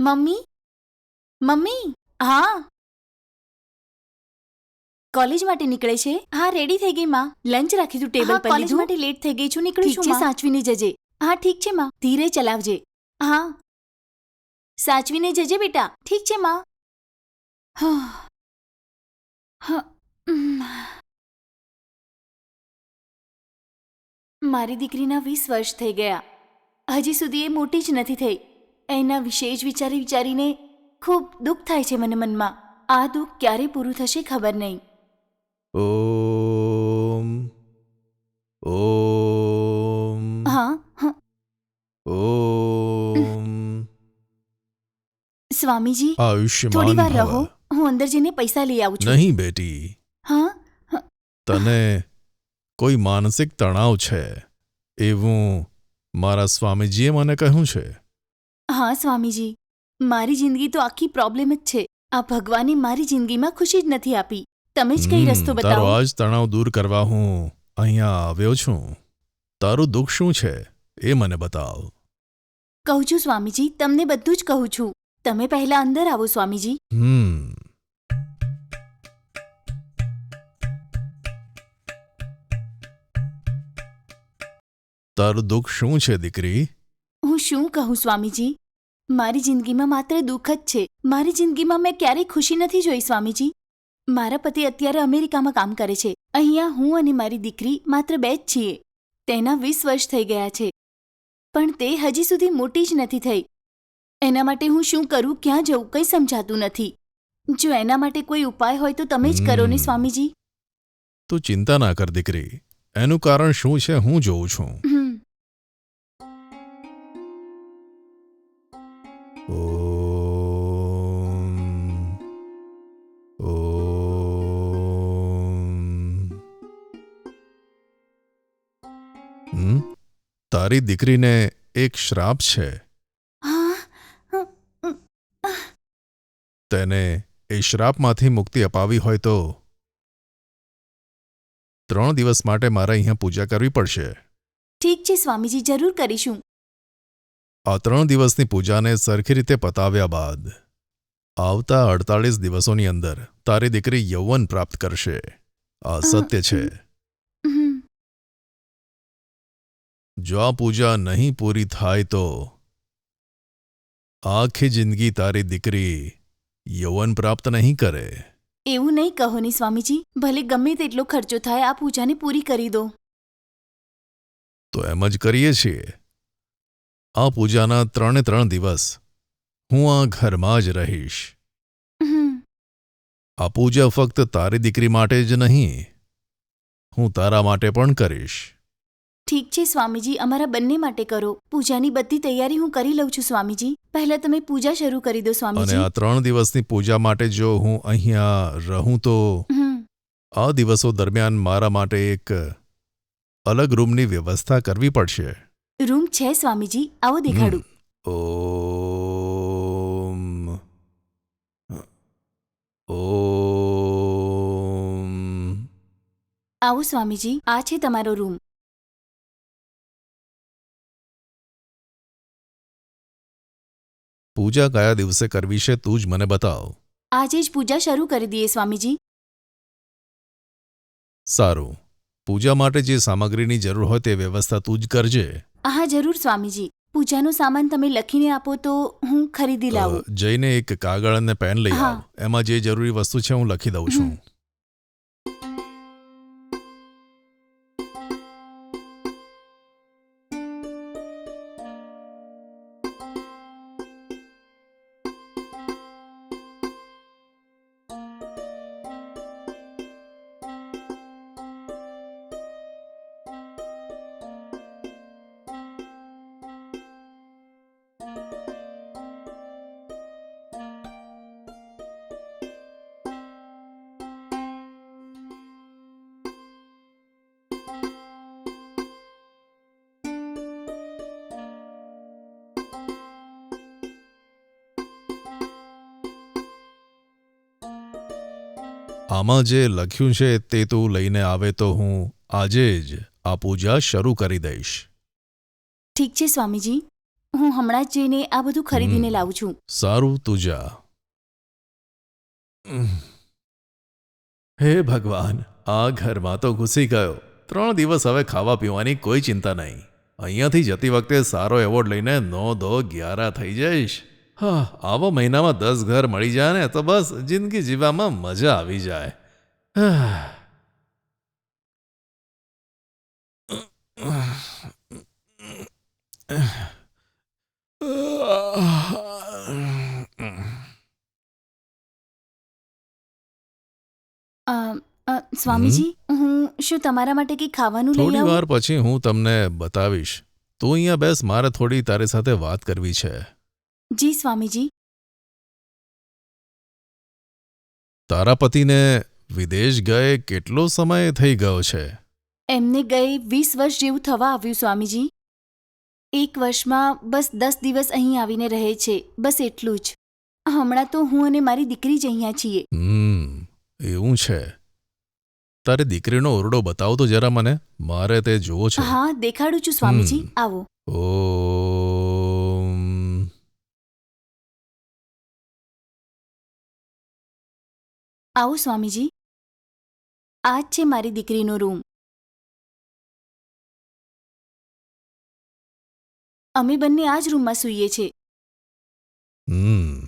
Mummy mummy હા college માટે નીકળે છે હા રેડી થઈ ગઈ માં લંચ રાખી તું ટેબલ હા, પર કોલેજ લીધું માટે લેટ થઈ ગઈ છું નીકળું ઠીક છું છે, માં સાચવીને જજે હા ઠીક છે માં ધીરે ચલાવજે હા સાચવીને જજે બેટા ઠીક છે માં હા હા ઉમ. મારી દીકરીના વીસ વર્ષ થઈ ગયા હજી સુધી એ મોટી જ નથી થઈ એના વિશે જ વિચારી વિચારીને ખૂબ દુઃખ થાય છે મને મનમાં. આ દુઃખ ક્યારે પૂરું થશે ખબર નહીં. ઓમ. ઓમ. હા હા. ઓમ. સ્વામીજી આયુષ્યમાન થોડી વાર ભવ. રહો. હું અંદર જઈને પૈસા લઈ આવું છું. નહીં બેટી. હા તને કોઈ માનસિક તણાવ છે? એવું મારા સ્વામીજીએ મને કહ્યું છે. હા સ્વામીજી. મારી જિંદગી તો આખી પ્રોબ્લેમ જ છે. આ ભગવાને મારી જિંદગીમાં ખુશી જ નથી આપી. તમે જ કઈ હમ, રસ્તો તારો બતાવો. આ જ તણાવ દૂર કરવા હું અહીંયા આવ્યો છું. તારું દુઃખ શું છે એ મને બતાવ. કહું છું સ્વામીજી તમને બધું જ કહું છું. તમે પહેલા અંદર આવો સ્વામીજી. હમ. તારું દુઃખ શું છે દીકરી? હું શું કહું સ્વામીજી? મારી જિંદગીમાં માત્ર દુઃખ જ છે. મારી જિંદગીમાં મેં ક્યારેય ખુશી નથી જોઈ સ્વામીજી. મારા પતિ અત્યારે અમેરિકામાં કામ કરે છે. અહીંયા હું અને મારી દીકરી માત્ર બે જ છીએ. તેના વીસ વર્ષ થઈ ગયા છે. પણ તે હજી સુધી મોટી જ નથી થઈ. એના માટે હું શું કરું ક્યાં જવું કંઈ સમજાતું નથી. જો એના માટે કોઈ ઉપાય હોય તો તમે જ કરો ને સ્વામીજી. તું ચિંતા ના કર દીકરી. એનું કારણ શું છે હું જોઉં છું. તારી દીકરીને એક શ્રાપ છે. તેને એ શ્રાપમાંથી મુક્તિ અપાવી હોય તો ત્રણ દિવસ માટે મારે અહીંયા પૂજા કરવી પડશે. ઠીક છે સ્વામીજી જરૂર કરીશું. આ ત્રણ દિવસની પૂજાને સરખી રીતે પતાવ્યા બાદ આવતા અડતાળીસ દિવસોની અંદર તારી દીકરી યૌવન પ્રાપ્ત કરશે. આ સત્ય છે હમ જો આ પૂજા નહીં પૂરી થાય તો? આખી જિંદગી તારી દીકરી યૌવન પ્રાપ્ત નહીં કરે. એવું નહીં કહો ને સ્વામીજી ભલે ગમે તેટલો ખર્ચો થાય આ પૂજાને પૂરી કરી દો. તો એમ જ કરીએ છીએ. આ પૂજાના ત્રણે ત્રણ દિવસ હું આ ઘરમાં જ રહીશ. આ પૂજા ફક્ત તારી દીકરી માટે જ નહીં હું તારા માટે પણ કરીશ. ઠીક છે સ્વામીજી. અમારા બંને માટે કરો. પૂજાની બધી તૈયારી હું કરી લઉં છું સ્વામીજી. પહેલા તમે પૂજા શરૂ કરી દો અને આ ત્રણ દિવસની પૂજા માટે જો હું અહીંયા રહું તો આ દિવસો દરમિયાન મારા માટે એક અલગ રૂમની વ્યવસ્થા કરવી પડશે. રૂમ છે સ્વામીજી. આવો દેખાડું. ઓમ. ઓમ. આવો સ્વામીજી. આ છે તમારો રૂમ. પૂજા કયા દિવસે કરવી છે તું જ મને બતાવ. આજે જ પૂજા શરૂ કરી દઈએ સ્વામીજી. સારું. પૂજા માટે જે સામગ્રીની જરૂર હોય તે વ્યવસ્થા તું જ કરજે. હા જરૂર સ્વામીજી. પૂજાનો સામાન તમે લખીને આપો તો હું ખરીદી લાવું. જઈને એક કાગળ અને પેન લઈ. આવ. એમાં જે જરૂરી વસ્તુ છે હું લખી દઉં છું. આમાં જે લખ્યું છે તે તું લઈને આવે તો હું આજે જ આ પૂજા શરૂ કરી દઈશ. ઠીક છે સ્વામીજી. હું હમણાં જ જઈને આ બધું ખરીદીને લાવું છું. સારું તું જા. હે ભગવાન આ ઘરમાં તો ઘૂસી ગયો. ત્રણ દિવસ હવે ખાવા પીવાની કોઈ ચિંતા નહીં. અહીંયાથી જતી વખતે સારો એવોર્ડ લઈને નો દો ગ્યારા થઈ જઈશ. હા આવા મહિનામાં દસ ઘર મળી જાય ને તો બસ જિંદગી જીવવામાં મજા આવી જાય હા. અ, અ, સ્વામીજી હું શું તમારા માટે કંઈ ખાવાનું લઈ થોડી આવું વાર પછી હું તમને બતાવીશ તું અહીંયા બેસ મારે થોડી તારી સાથે વાત કરવી છે જી સ્વામીજી. તારા પતિને વિદેશ ગયે કેટલો સમય થઈ ગયો છે? એમને ગઈ વીસ વર્ષ જેવું થવા આવ્યું સ્વામીજી. એક વર્ષમાં બસ દસ દિવસ અહીં આવીને રહે છે બસ એટલું જ. હમણાં તો હું અને મારી દીકરી જ અહીંયા છીએ. હમ એવું છે. તારે દીકરીનો ઓરડો બતાવો તો જરા મને મારે તે જોવો છે. હા દેખાડું છું સ્વામીજી. આવો. ઓમ આવો સ્વામીજી. આ જ છે મારી દીકરીનો રૂમ. અમે બંને આ જ રૂમમાં સૂઈએ છીએ હમ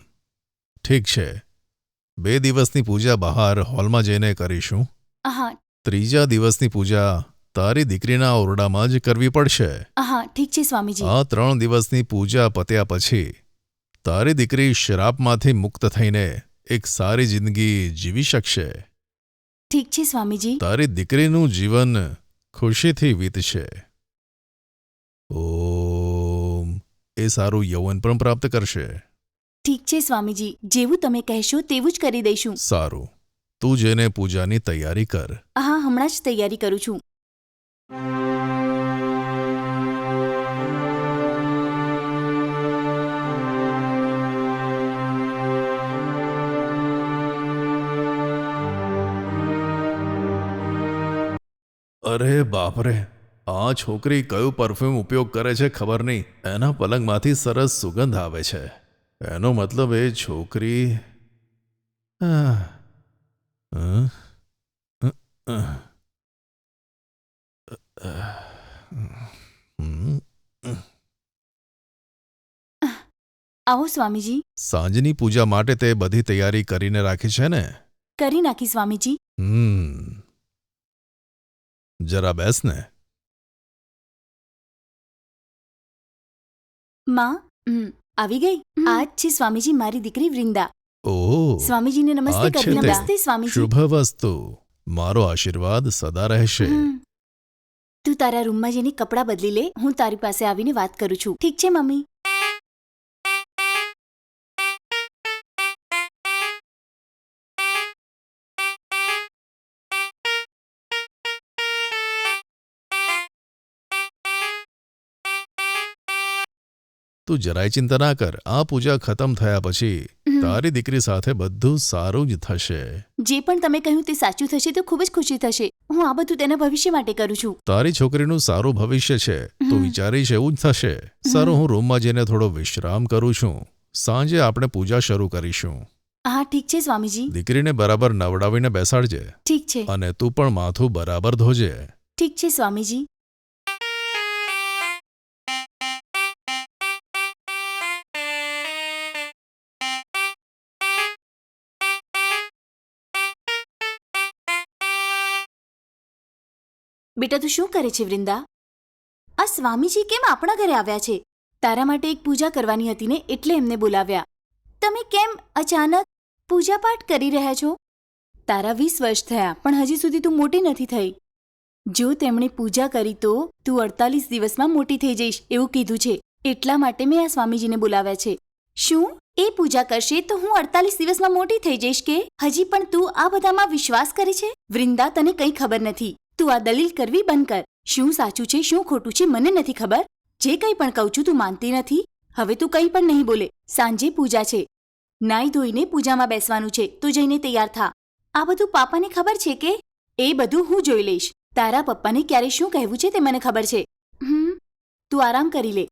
ઠીક છે. બે દિવસની પૂજા બહાર હોલમાં જઈને કરીશું. હા ત્રીજા દિવસની પૂજા તારી દીકરીના ઓરડામાં જ કરવી પડશે. હા ઠીક છે સ્વામીજી. આ ત્રણ દિવસની પૂજા પત્યા પછી તારી દીકરી શરાપમાંથી મુક્ત થઈને એક સારી જિંદગી જીવી શકશે. ઠીક છે સ્વામીજી. તારી દીકરીનું જીવન ખુશીથી વીતશે. ઓમ. એ સારું યૌવન પણ પ્રાપ્ત કરશે. ઠીક છે સ્વામીજી. જેવું તમે કહેશો તેવું જ કરી દઈશું. સારું. તું જેને પૂજાની તૈયારી કર. હા હમણાં જ તૈયારી કરું છું. અરે બાપરે આ છોકરી કયું પરફ્યુમ ઉપયોગ કરે છે ખબર નહીં. એના પલંગમાંથી સરસ સુગંધ આવે છે. એનો મતલબ એ છોકરી. આવો સ્વામીજી. સાંજની પૂજા માટે તે બધી તૈયારી કરીને રાખી છે ને? કરી નાખી સ્વામીજી. હમ. જરા બેસ ને. માં હમ, આવી ગઈ? આજ છે સ્વામીજી મારી દીકરી વૃંદા. ઓહ સ્વામીજીને નમસ્તે છે કરી તે. નમસ્તે સ્વામીજી. શુભ વસ્તુ મારો આશીર્વાદ સદા રહેશે. હમ. તું તારા રૂમમાં જઈને કપડાં બદલી લે હું તારી પાસે આવીને વાત કરું છું. ઠીક છે મમ્મી? તું જરાય ચિંતા ના કર. આ પૂજા ખતમ થયા પછી તારી દીકરી સાથે બધું સારું જ થશે. જે પણ તમે કહ્યું તે સાચું થશે તો ખૂબ જ ખુશી થશે. હું આ બધું તેના ભવિષ્ય માટે કરું છું. તારી છોકરીનું સારું ભવિષ્ય છે. તું વિચારીશ એવું જ થશે. સારું હું રૂમમાં જઈને થોડો વિશ્રામ કરું છું. સાંજે આપણે પૂજા શરૂ કરીશું. હા ઠીક છે સ્વામીજી. દીકરીને બરાબર નવડાવીને બેસાડજે. ઠીક છે. અને તું પણ માથું બરાબર ધોજે. ઠીક છે સ્વામીજી. બેટા, તું શું કરે છે વૃંદા? આ સ્વામીજી કેમ આપણા ઘરે આવ્યા છે? તારા માટે એક પૂજા કરવાની હતી ને, એટલે એમને બોલાવ્યા. તમે કેમ અચાનક પૂજાપાઠ કરી રહ્યા છો? તારા વીસ વર્ષ થયા, પણ હજી સુધી તું મોટી નથી થઈ. જો તેમણે પૂજા કરી તો તું અડતાલીસ દિવસમાં મોટી થઈ જઈશ, એવું કીધું છે. એટલા માટે મેં આ સ્વામીજીને બોલાવ્યા છે. શું? એ પૂજા કરશે તો હું અડતાલીસ દિવસમાં મોટી થઈ જઈશ કે? હજી પણ તું આ બધામાં વિશ્વાસ કરે છે? વૃંદા, તને કંઈ ખબર નથી. તું આ દલીલ કરવી બંધ કર. શું સાચું છે, શું ખોટું છે, મને નથી ખબર. જે કંઈ પણ કહું છું તું માનતી નથી. હવે તું કંઈ પણ નહીં બોલે. સાંજે પૂજા છે. નાઈ ધોઈને પૂજામાં બેસવાનું છે. તું જઈને તૈયાર થા. આ બધું પાપાને ખબર છે કે? એ બધું હું જોઈ લઈશ. તારા પપ્પાને ક્યારે શું કહેવું છે તે મને ખબર છે. હમ. તું આરામ કરી લે.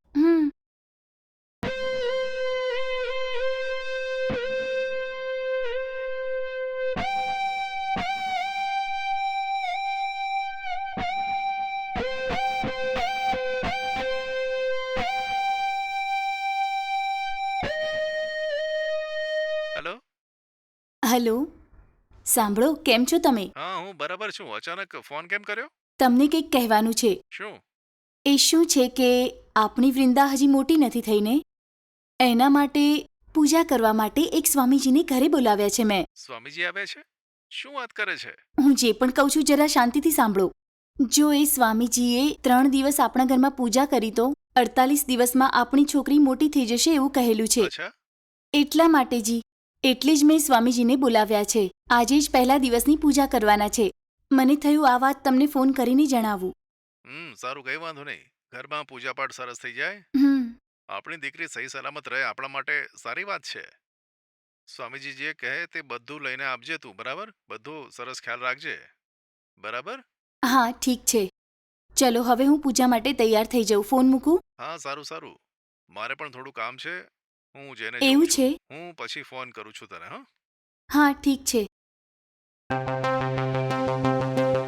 હલો. સાંભળો કેમ છો તમે? હા હું બરાબર છું. અચાનક ફોન કેમ કર્યો? તમને કંઈક કહેવાનું છે. શું? એ શું છે કે આપણી વૃંદા હજી મોટી નથી થઈને? એના માટે પૂજા કરવા માટે એક સ્વામીજીને ઘરે બોલાવ્યા છે મેં. સ્વામીજી આવ્યા છે? શું વાત કરે છે? હું જે પણ કહું છું જરા શાંતિથી સાંભળો. જો એ સ્વામીજીએ ત્રણ દિવસ આપણા ઘરમાં પૂજા કરી તો અડતાલીસ દિવસમાં આપણી છોકરી મોટી થઈ જશે એવું કહેલું છે. એટલા માટે જી. એટલે જ મેં સ્વામીજીને બોલાવ્યા છે. આજે જ પહેલા દિવસની પૂજા કરવાના છે. મને થયું આ વાત તમને ફોન કરીને જણાવું. હમ સારું કઈ વાંધો નહીં. ઘરમાં પૂજાપાઠ સરસ થઈ જાય. હમ. આપણી દીકરી સહી સલામત રહે આપણા માટે સારી વાત છે. સ્વામીજી જે કહે તે બધું લઈને આપજે તું બરાબર? બધું સરસ ખ્યાલ રાખજે. બરાબર? હા ઠીક છે. ચલો હવે હું પૂજા માટે તૈયાર થઈ જાઉં. ફોન મૂકું? હા સારું સારું. મારે પણ થોડું કામ છે. હું જેને એવું છે? હું પછી ફોન કરું છું તને હા? હા ઠીક છે.